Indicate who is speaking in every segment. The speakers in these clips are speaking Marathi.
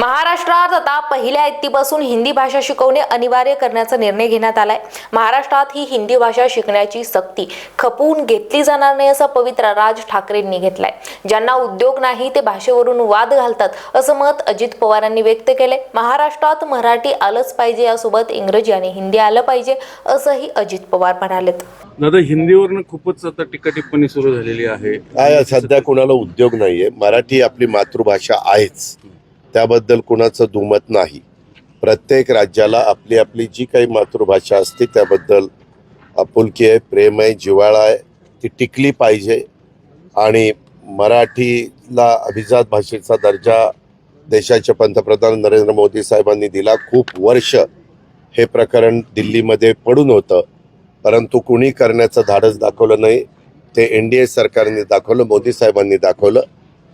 Speaker 1: महाराष्ट्रात आता पहिल्या इयत्तीपासून हिंदी भाषा शिकवणे अनिवार्य करण्याचा निर्णय घेण्यात आलाय. महाराष्ट्रात ही हिंदी भाषा शिकण्याची सक्ती खपवून घेतली जाणार नाही असा पवित्रा राज ठाकरेंनी घेतलाय. ज्यांना उद्योग नाही ते भाषेवरून वाद घालतात असं मत अजित पवारांनी व्यक्त केलंय. महाराष्ट्रात मराठी आलंच पाहिजे यासोबत इंग्रजी आणि हिंदी आलं पाहिजे असंही अजित पवार म्हणालेत.
Speaker 2: दादा हिंदीवरनं खूपच आता टीका टिप्पणी सुरू झालेली आहे.
Speaker 3: काय सध्या कुणाला उद्योग नाहीये. मराठी आपली मातृभाषा आहेच. त्याबद्दल कुणाचं दुमत नाही. प्रत्येक राज्याला आपली आपली जी काही मातृभाषा असते त्याबद्दल आपुलकी आहे प्रेम आहे जिव्हाळा आहे ती टिकली पाहिजे. आणि मराठीला अभिजात भाषेचा दर्जा देशाचे पंतप्रधान नरेंद्र मोदी साहेबांनी दिला. खूप वर्ष हे प्रकरण दिल्लीमध्ये पडून होतं. परंतु कुणी करण्याचं धाडस दाखवलं नाही. ते एन डी ए सरकारने दाखवलं मोदी साहेबांनी दाखवलं.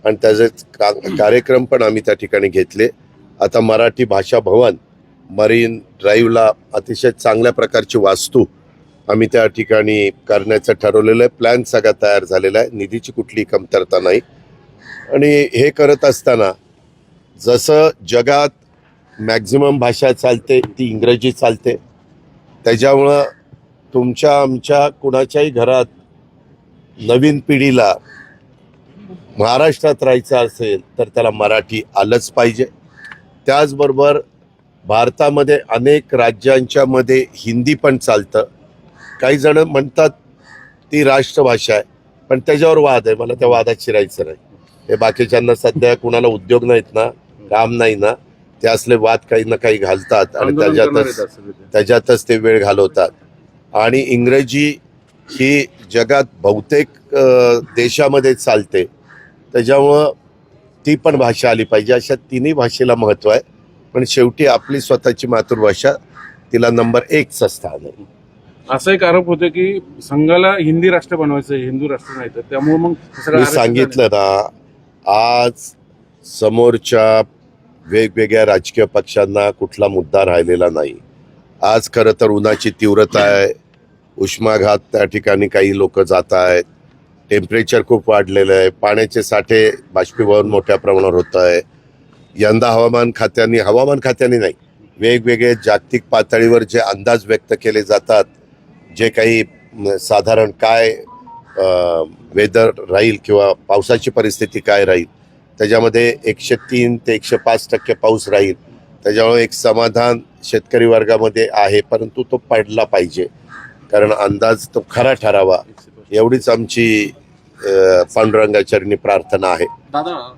Speaker 3: आणि त्याचे का कार्यक्रम पण आम्ही त्या ठिकाणी घेतले. आता मराठी भाषा भवन मरीन ड्राईव्हला अतिशय चांगल्या प्रकारची वास्तू आम्ही त्या ठिकाणी करण्याचं ठरवलेलं आहे. प्लॅन सगळा तयार झालेला आहे. निधीची कुठली कमतरता नाही. आणि हे करत असताना जसं जगात मॅक्झिमम भाषा चालते ती इंग्रजी चालते त्याच्यामुळं तुमच्या आमच्या कुणाच्याही घरात नवीन पिढीला महाराष्ट्रात राहायचं असेल तर त्याला मराठी आलंच पाहिजे. त्याचबरोबर भारतामध्ये अनेक राज्यांच्या मध्ये हिंदी पण चालतं. काही जण म्हणतात ती राष्ट्रभाषा आहे पण त्याच्यावर वाद आहे. मला त्या वादात शिरायचं नाही. हे बाकीच्यांना सध्या कुणाला उद्योग नाहीत ना काम नाही ना ते असले वाद काही ना काही घालतात आणि त्याच्यातच. त्याच्यातच ते वेळ घालवतात. आणि इंग्रजी ही जगात बहुतेक देशामध्ये चालते. त्याच्यामुळं ती पण भाषा आली पाहिजे. अशा तिन्ही भाषेला महत्त्व आहे. पण शेवटी आपली स्वतःची मातृभाषा तिला नंबर एकचं स्थान आहे.
Speaker 2: असं एक आरोप होतो की संघाला हिंदी राष्ट्र बनवायचं आहे, हिंदू राष्ट्र नाही तर त्यामुळे मग सगळं
Speaker 3: मी
Speaker 2: आरक्षण
Speaker 3: सांगितलं ना आज समोरच्या वेगवेगळ्या राजकीय पक्षांना कुठला मुद्दा राहिलेला नाही. आज खरं तर उन्हाची तीव्रता आहे. उष्माघात त्या ठिकाणी काही लोक जात आहेत. टेम्परेचर खूप वाढलेलं आहे. पाण्याचे साठे बाष्पीभवन मोठ्या प्रमाणावर होत आहे. यंदा हवामान खात्याने हवामान खात्याने नाही. वेगवेगळे जागतिक पातळीवर जे अंदाज व्यक्त केले जातात जे काही साधारण काय वेदर राहील किंवा पावसाची परिस्थिती काय राहील त्याच्यामध्ये एकशे तीन ते एकशे पाच टक्के पाऊस राहील. त्याच्यामुळे एक समाधान शेतकरी वर्गामध्ये आहे परंतु तो पडला पाहिजे. कारण अंदाज तो खरा ठरावा. एवढीच आमची पांडुरंगाचरणी प्रार्थना आहे.
Speaker 4: दादा